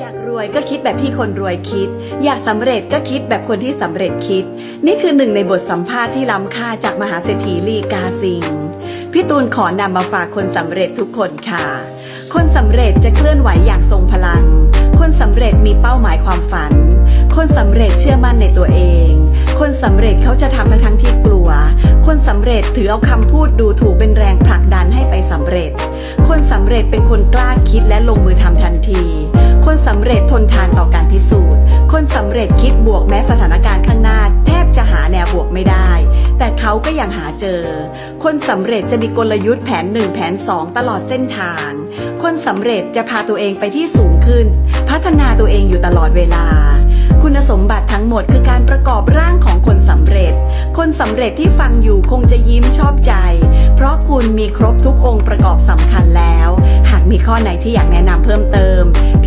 อยากรวยก็คิดแบบที่คนรวยคิด อยากสำเร็จก็คิดแบบคนที่สำเร็จคิด นี่คือหนึ่งในบทสัมภาษณ์ที่ล้ำค่าจากมหาเศรษฐีลีกาซิงพี่ตูนขอนำมาฝากคนสำเร็จทุกคนค่ะ คนสำเร็จจะเคลื่อนไหวอย่างทรงพลัง คนสำเร็จมีเป้าหมายความฝัน คนสำเร็จเชื่อมั่นในตัวเอง คนสำเร็จเขาจะทำทั้งทั้งๆที่กลัว คนสำเร็จถือเอาคำพูดดูถูกเป็นแรงผลักดันให้ไปสำเร็จ คนสำเร็จเป็นคนกล้าคิดและลงมือทำทันที สำเร็จทนทานต่อการพิสูจน์ คนสำเร็จคิดบวกแม้สถานการณ์ข้างหน้า แทบจะหาแนวบวกไม่ได้ แต่เขาก็ยังหาเจอ คนสำเร็จจะมีกลยุทธ์แผนหนึ่งแผนสองตลอดเส้นทาง คนสำเร็จจะพาตัวเองไปที่สูงขึ้น พัฒนาตัวเองอยู่ตลอดเวลา คุณสมบัติทั้งหมดคือการประกอบร่างของคนสำเร็จ คนสำเร็จที่ฟังอยู่คงจะยิ้มชอบใจ เพราะคุณมีครบทุกองค์ประกอบสำคัญแล้ว หากมีข้อไหนที่อยากแนะนำเพิ่มเติมพ